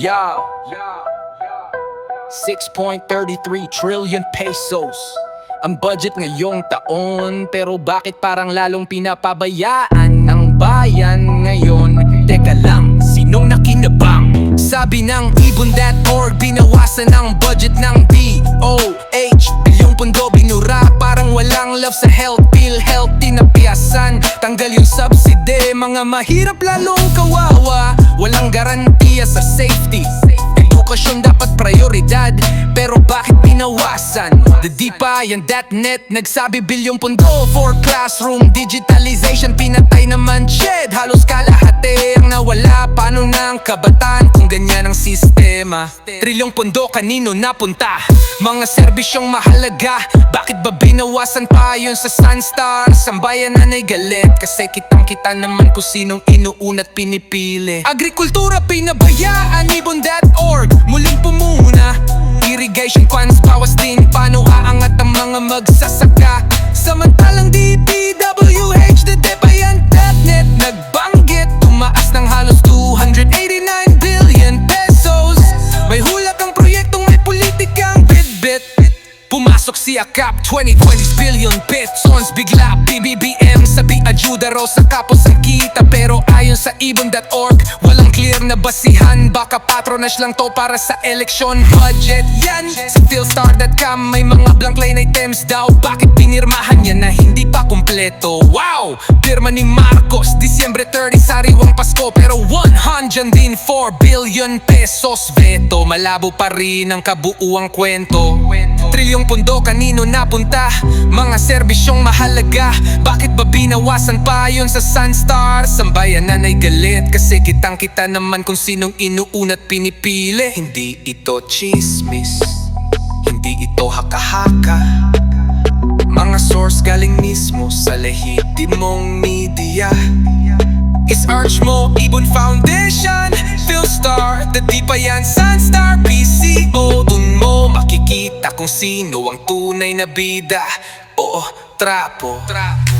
Yeah. 6.33 trillion pesos Ang budget ngayong taon Pero bakit parang lalong pinapabayaan ng bayan ngayon? Teka lang, sinong nakinabang? Sabi ng ibon.org Binawasan ang budget ng DOH Bilyong pundo binura Parang walang love sa health bill Health tinapiasan Tanggal yung subsidy Mga mahirap lalong kawawa Walang sa safety. Edukasyon dapat prioridad Pero bakit pinawasan? The DPA and .net Nagsabi bilyong pundo for classroom Digitalization. Pinatay naman shed Halos kalahati nawala Paano na ang kabataan kung ganyan ang sistema? Trilyong pundo kanino napunta? Mga serbisyong mahalaga Bakit ba binawasan pa yun sa Sunstar? Sambayan na na'y galit Kasi kitang kita naman kung sinong inuunat pinipili Agrikultura pinabayaan Ibon.org Muling pumuna Irrigation funds bawas din Pumasok si AKAP 2020 billion pesos Bigla BBBM sabi ajuda raw sa kapos ang kita Pero ayon sa ibon.org Walang clear na basihan. Baka patronage lang to para sa eleksyon. Budget Yan. Sa philstar.com may mga blank line items daw. Bakit pinirmahan yan na hindi pa kumpleto? Wow! Pirma ni Marcos Disyembre 30 sariwang Pasko. Pero 100 din 4 billion pesos. Veto Malabo pa rin ang kabuuang kwento. Trilyong pundo kanino napunta? Mga serbisyong mahalaga. Bakit ba binawasan pa yun sa Sunstar? Sambayan na na'y galit Kasi kitang kita naman kung sinong inuunat pinipili. Hindi ito chismis Hindi ito haka-haka. Mga source galing mismo sa lehitimong media. Is Arch mo, Ibon Foundation Philstar, The Dipayan, Sunstar, PCO Dun mo makikita kung sino ang tunay na bida. Oo, trapo, trapo.